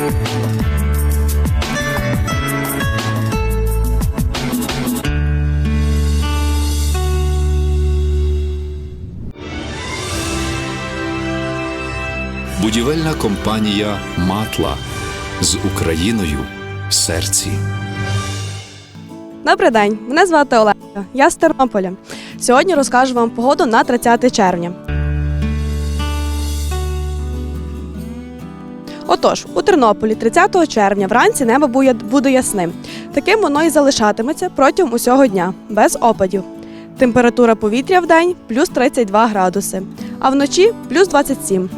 Будівельна компанія Матла з Україною в серці. Добрий день, мене звати Олега. Я з Тернополя. Сьогодні розкажу вам погоду на 30 червня. Отож, у Тернополі 30 червня вранці небо буде буде ясним. Таким воно і залишатиметься протягом усього дня, без опадів. Температура повітря в день плюс 32 градуси, а вночі плюс 27.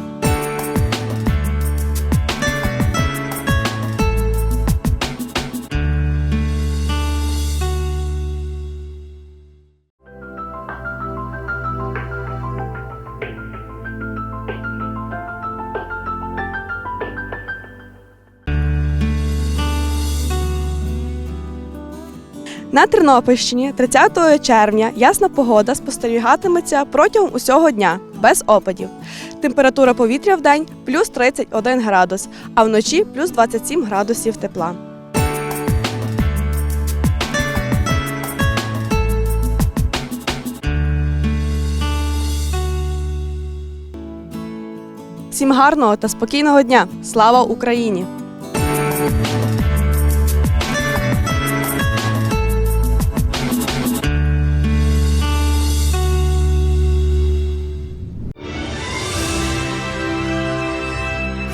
На Тернопільщині 30 червня ясна погода спостерігатиметься протягом усього дня без опадів. Температура повітря в день плюс 31 градус, а вночі плюс 27 градусів тепла. Всім гарного та спокійного дня! Слава Україні!